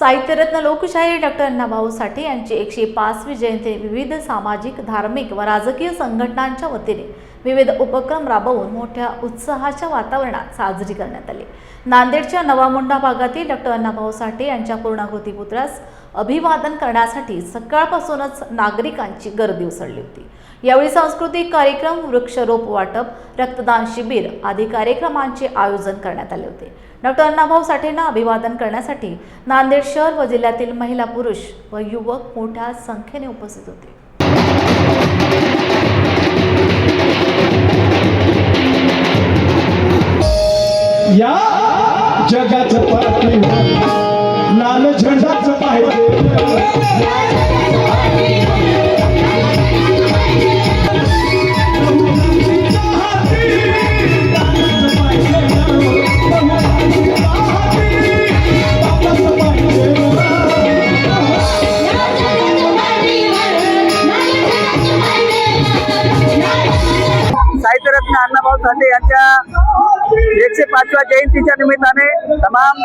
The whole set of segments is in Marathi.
साहित्यरत्न लोकशाही डॉक्टर अण्णाभाऊ साठे यांची एकशे पाचवी जयंती विविध सामाजिक धार्मिक व राजकीय संघटनांच्या वतीने विविध उपक्रम राबवून मोठ्या उत्साहाच्या वातावरणात साजरी करण्यात आली. नांदेडच्या नवामुंडा भागातील डॉक्टर अण्णाभाऊ साठे यांच्या पूर्णाकृती पुत्रास अभिवादन करण्यासाठी सकाळपासूनच नागरिकांची गर्दी उसळली होती यावेळी सांस्कृतिक कार्यक्रम वृक्षरोप वाटप रक्तदान शिबिर आदी कार्यक्रमांचे आयोजन करण्यात आले होते डॉक्टर अण्णाभाऊ साठेंना अभिवादन करण्यासाठी नांदेड शहर व जिल्ह्यातील महिला पुरुष व युवक मोठ्या संख्येने उपस्थित होते Yeah! जगाच पाठी लाल झेंडाच पाहिजे साठे यांच्या एकशे पाचव्या जयंतीच्या निमित्ताने तमाम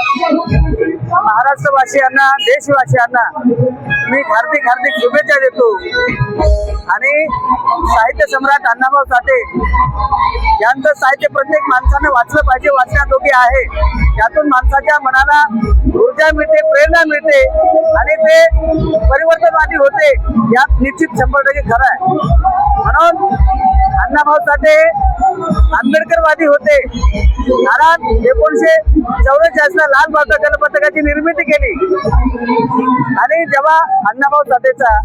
महाराष्ट्रवासियांना देशवासियांना मी हार्दिक हार्दिक शुभेच्छा देतो. आणि साहित्य सम्राट अण्णाभाऊ साठे यांचं साहित्य प्रत्येक माणसानं वाचलं पाहिजे वाचण्याजोगी आहे. त्यातून माणसाच्या मनाला ऊर्जा मिळते प्रेरणा मिळते आणि ते परिवर्तनवादी होते यात निश्चित शंभर टक्के खरं आहे. म्हणून अण्णाभाऊ साठे आंबेडकरवादी होते. कारण एकोणीशे चौवेचाळीसला लाल बहादूर पथकाची निर्मिती केली. आणि जेव्हा अण्णाभाऊ साठेचा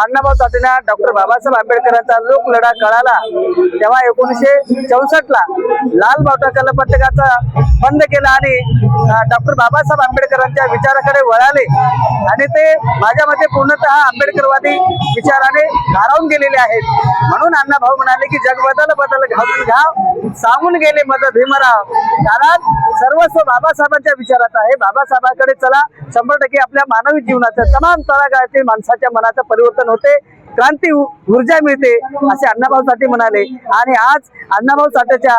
अण्णाभाऊ साठेंना डॉक्टर बाबासाहेब आंबेडकरांचा लोक लढा कळाला. तेव्हा एकोणीसशे चौसष्ट ला लाल बावटा कला पथकाचा बंद केला आणि डॉक्टर बाबासाहेब आंबेडकरांच्या विचाराकडे वळाले. आणि ते माझ्या मते पूर्णतः आंबेडकरवादी विचाराने भारावून गेलेले आहेत. म्हणून अण्णाभाऊ म्हणाले की जग बदल बदल घालून घाव सांगून गेले मद भीमराव. कारण सर्वस्व बाबासाहेबांच्या विचारात आहे. बाबासाहेबांकडे चला शंभर टक्के आपल्या मानवी जीवनाचं तमाम तळागाळातील माणसाच्या मनाचं परिवर्तन होते. क्रांती ऊर्जा मिळते असे अण्णाभाऊ साठे म्हणाले. आणि आज अण्णाभाऊ साठेच्या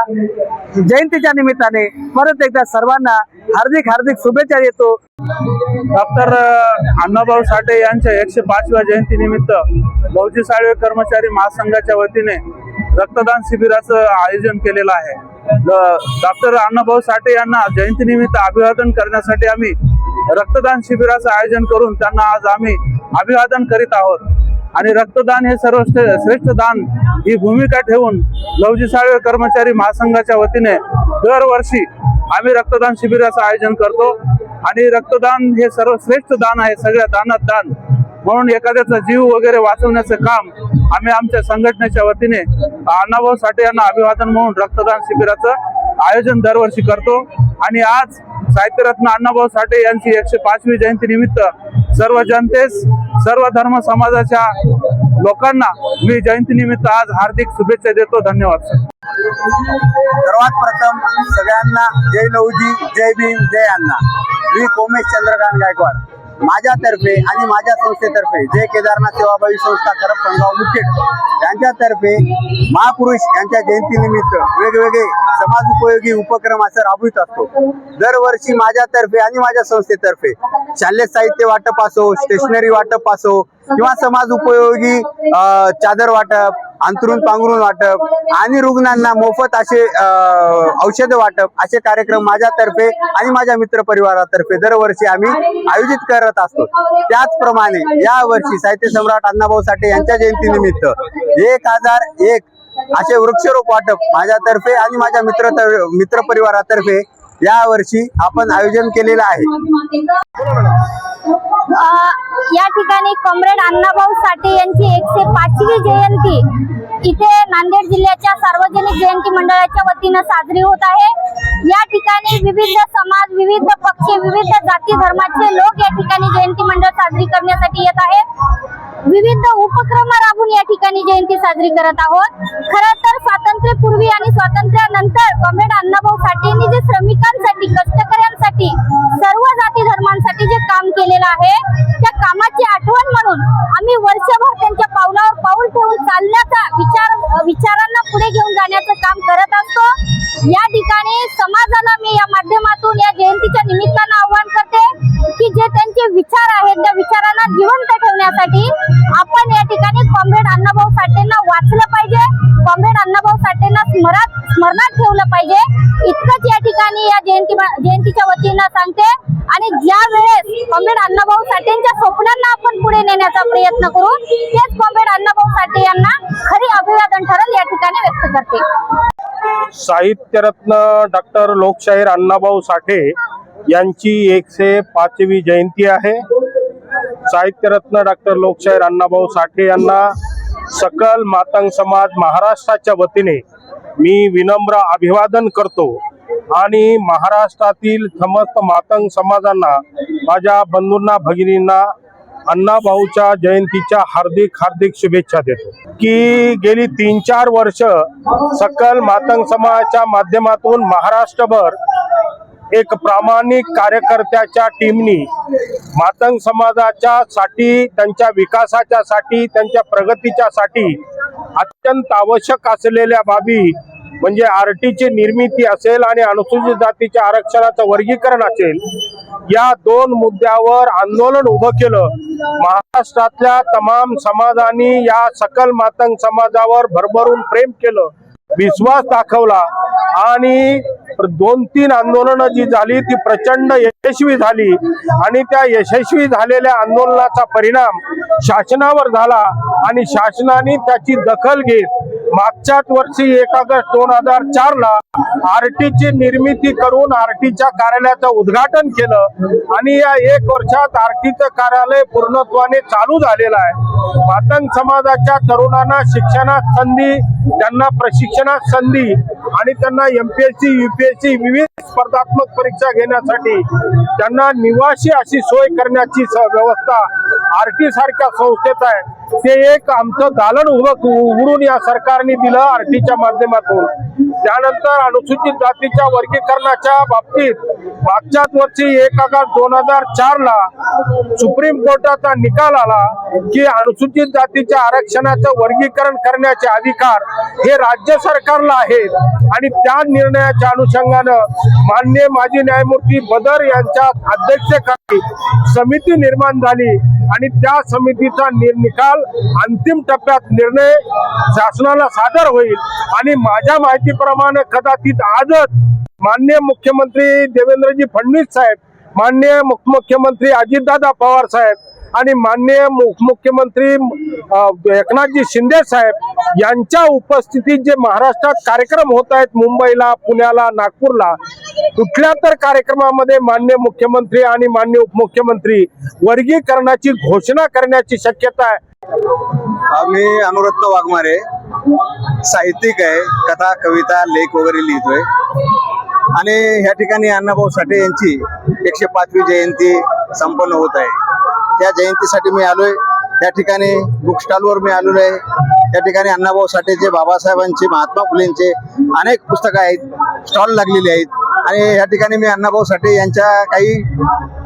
जयंतीच्या निमित्ताने परत एकदा सर्वांना हार्दिक हार्दिक शुभेच्छा देतो. डॉक्टर अण्णाभाऊ साठे यांच्या एकशे पाचव्या जयंतीनिमित्त बहुजी साळवे कर्मचारी महासंघाच्या वतीने रक्तदान शिबिराचं आयोजन केलेलं आहे. डॉक्टर अण्णाभाऊ साठे यांना जयंतीनिमित्त अभिवादन करण्यासाठी आम्ही रक्तदान शिबिराचं आयोजन करून त्यांना आज आम्ही अभिवादन करीत आहोत. आणि रक्तदान हे सर्व श्रेष्ठ दान ही भूमिका ठेवून लवजी साळवे कर्मचारी महासंघाच्या वतीने दरवर्षी आम्ही रक्तदान शिबिराचं आयोजन करतो. आणि रक्तदान हे सर्वश्रेष्ठ दान आहे सगळ्या दानात दान. म्हणून एखाद्याचा जीव वगैरे वाचवण्याचं काम आम्ही आमच्या संघटनेच्या वतीने अण्णाभाऊ साठे यांना अभिवादन म्हणून रक्तदान शिबिराचं आयोजन दरवर्षी करतो. आणि आज साहित्यरत्न अण्णाभाऊ साठे यांची एकशे पाचवी जयंती निमित्त सर्व जनतेस सर्व धर्म समाजाच्या लोकांना मी जयंतीनिमित्त आज हार्दिक शुभेच्छा देतो. धन्यवाद सर्वात प्रथम सगळ्यांना जय नवजी जय भीम जय अण्णा. मी कोमेश चंद्रकांत गायकवाड. माझ्यातर्फे आणि माझ्या संस्थेतर्फे जय केदारनाथ सेवाभावी संस्था करप पंगाव मुखेड यांच्यातर्फे महापुरुष यांच्या जयंतीनिमित्त वेगवेगळे समाज उपयोगी उपक्रम असं राबवित असतो. दरवर्षी माझ्यातर्फे आणि माझ्या संस्थेतर्फे शालेय साहित्य वाटप असो स्टेशनरी वाटप असो किंवा समाज उपयोगी चादर वाटप अंतरून पांघरून वाटप आणि रुग्णांना मोफत असे औषध वाटप असे कार्यक्रम माझ्यातर्फे आणि माझ्या मित्र परिवारातर्फे दरवर्षी आम्ही आयोजित करत असतो. त्याचप्रमाणे या वर्षी साहित्य सम्राट अण्णाभाऊ साठे यांच्या जयंतीनिमित्त एक हजार एक असे वृक्षरोप वाटप माझ्यातर्फे आणि माझ्या मित्र मित्र परिवारातर्फे या वर्षी आपण आयोजन केलेलं आहे. या ठिकाणी कॉम्रेड अण्णाभाऊ साठे यांची एकशे पाचवी जयंती. इथे नांदेड जिल्ह्याच्या सार्वजनिक जयंती मंडळाच्या वतीनं साजरी होत आहे. या ठिकाणी विविध समाज विविध पक्ष विविध जाती धर्माचे लोक या ठिकाणी जयंती मंडळ साजरी करण्यासाठी येत आहेत. विविध उपक्रम राबून या ठिकाणी जयंती साजरी करत आहोत. खरं तर स्वातंत्र्यपूर्वी आणि स्वातंत्र्यानंतर कॉम्रेड अण्णाभाऊ साठे यांनी जे श्रमिकांसाठी कष्टकऱ्यांसाठी सर्व जाती धर्मांसाठी जे केलेलं आहे. त्या कामाची आठवण म्हणून आम्ही वर्षभर त्यांच्या पावलावर पाऊल ठेवून चालण्याचा विचार विचारांना पुढे घेऊन जाण्याचं काम करत असतो. या ठिकाणी समाजाला मी या माध्यमातून या जयंतीच्या निमित्तानं आव्हान करते. की जे त्यांचे विचार आहेत त्या विचारांना जिवंत ठेवण्यासाठी आपण या ठिकाणी कॉम्रेड अण्णाभाऊ साठेंना वाचलं पाहिजे. कॉम्रेड अण्णाभाऊ साठेंना स्मरात स्मरणात ठेवलं पाहिजे. इतकंच या ठिकाणी या जयंती जयंतीच्या वतीनं सांगते. आणि ज्या वेळेस कॉम्रेड अण्णाभाऊ साठेंच्या स्वप्नांना आपण पुढे नेण्याचा प्रयत्न करू तेच कॉम्रेड अण्णाभाऊ साठे यांना खरी अभिवादन ठरल या ठिकाणी व्यक्त करते. साहित्यरत्न डॉक्टर लोकशाहीर अण्णाभाऊ साठे यांची एकशे पाचवी जयंती आहे. साहित्यरत्न डॉक्टर लोकशाहीर अण्णाभाऊ साठे यांना सकल मातंग समाज महाराष्ट्राच्या वतीने मी विनम्र अभिवादन करतो आणि महाराष्ट्रातील समस्त मातंग समाजांना माझ्या बंधूंना भगिनींना अण्णाभाऊच्या जयंतीच्या हार्दिक हार्दिक शुभेच्छा देतो. की गेली तीन चार वर्ष सकल मातंग समाजाच्या माध्यमातून महाराष्ट्रभर एक प्रामाणिक कार्यकर्त्याच्या टीमनी मातंग समाजाच्या साठी त्यांच्या विकासाच्या साठी त्यांच्या प्रगतीच्या साठी अत्यंत आवश्यक असलेल्या बाबी म्हणजे आरटीची निर्मिती असेल आणि अनुसूचित जातीच्या आरक्षणाचं वर्गीकरण असेल या दोन मुद्द्यावर आंदोलन उभं केलं. महाराष्ट्रातल्या तमाम समाजांनी या सकल मातंग समाजावर भरभरून प्रेम केलं. विश्वास दाखवला आणि दोन तीन आंदोलनं जी झाली ती प्रचंड यशस्वी झाली. आणि त्या यशस्वी झालेल्या आंदोलनाचा परिणाम शासनावर झाला आणि शासनाने त्याची दखल घेत मागच्याच वर्षी एक ऑगस्ट दोन हजार चार ला आरटीची निर्मिती करून आरटीच्या कार्यालयाचं उद्घाटन केलं. आणि या एक वर्षात आरटीचं कार्यालय पूर्णत्वाने चालू झालेलं आहे. मातंग समाजाच्या तरुणांना शिक्षणात संधी त्यांना प्रशिक्षणात संधी आणि त्यांना एमपीएससी युपीएससी विविध स्पर्धात्मक परीक्षा घेण्यासाठी त्यांना निवासी अशी सोय करण्याची व्यवस्था आरटी सारख्या संस्थेत आहे. ते एक आमचं दालन उभं उघडून या सरकारने दिलं आरटीच्या माध्यमातून. त्यानंतर अनुसूचित जातीच्या वर्गीकरणाच्या बाबतीत मागच्याच वर्षी एक ऑगस्ट दोन हजार चार ला सुप्रीम कोर्टाचा निकाल आला की अनुसूचित जातीच्या आरक्षणाचं वर्गीकरण करण्याचे अधिकार हे राज्य सरकारला आहेत. आणि त्या निर्णयाच्या अनुषंगानं मान्य माजी न्यायमूर्ती बदर यांच्या अध्यक्षतेखाली समिती निर्माण झाली. आणि त्या समितीचा निकाल अंतिम टप्प्यात निर्णय शासनाला सादर होईल. आणि माझ्या माहितीप्रमाणे कदाचित आजच माननीय मुख्यमंत्री देवेंद्रजी फडणवीस साहेब माननीय मुख्यमंत्री अजितदादा पवार साहेब आणि माननीय मुख्यमंत्री एकनाथजी शिंदे साहेब यांच्या उपस्थितीत जे महाराष्ट्रात कार्यक्रम होत आहेत मुंबईला पुण्याला नागपूरला कुठल्या तर कार्यक्रमामध्ये मान्य मुख्यमंत्री आणि मान्य उपमुख्यमंत्री वर्गीकरणाची घोषणा करण्याची शक्यता आहे. मी अनुरत्न वाघमारे साहित्यिक आहे कथा कविता लेख वगैरे लिहितोय. आणि ह्या ठिकाणी अण्णाभाऊ साठे यांची एकशे पाचवी जयंती संपन्न होत आहे. त्या जयंतीसाठी मी आलोय. त्या ठिकाणी बुक स्टॉलवर मी आलेलो आहे. त्या ठिकाणी अण्णाभाऊ साठेचे बाबासाहेबांचे महात्मा फुलेंचे अनेक पुस्तकं आहेत स्टॉल लागलेले आहेत. आणि या ठिकाणी मी अण्णाभाऊ साठे यांच्या काही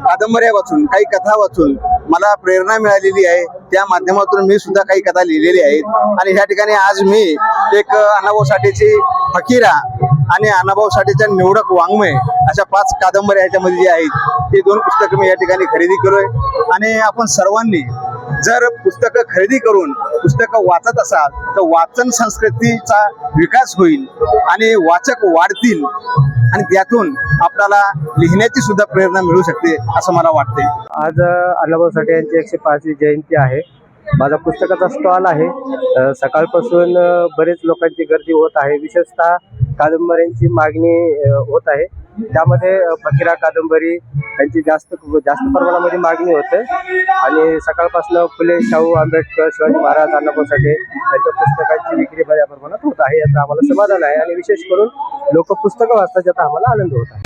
कादंबऱ्या वाचून काही कथा वाचून मला प्रेरणा मिळालेली आहे. त्या माध्यमातून मी सुद्धा काही कथा लिहिलेली आहेत. आणि ह्या ठिकाणी आज मी एक अण्णाभाऊ साठेची फकीरा आणि अण्णाभाऊ साठेच्या निवडक वाङ्मय अशा पाच कादंबऱ्या ह्याच्यामध्ये जे आहेत ते दोन पुस्तकं मी या ठिकाणी खरेदी केलोय आणि आपण सर्वांनी जर पुस्तकं खरेदी करून पुस्तकं वाचत असाल तर वाचन संस्कृतीचा विकास होईल आणि वाचक वाढतील आणि त्यातून आपल्याला लिहिण्याची सुद्धा प्रेरणा मिळू शकते असं मला वाटते आज अल्लाभाऊ साठे यांची एकशे पाचवी जयंती आहे. माझा पुस्तकाचा स्टॉल आहे. सकाळपासून बरेच लोकांची गर्दी होत आहे. विशेषतः कादंबऱ्यांची मागणी होत आहे. त्यामध्ये अ, फकीरा कादंबरी यांची जास्त जास्त प्रमाणामध्ये मागणी होते. आणि सकाळपासून फुले शाहू आंबेडकर शिवाजी महाराज अण्णाभाऊ साठे यांच्या पुस्तकांची विक्री बऱ्या प्रमाणात होत आहे. याचा आम्हाला समाधान आहे. आणि विशेष करून लोक पुस्तकं वाचतात याचा आम्हाला आनंद होत आहे.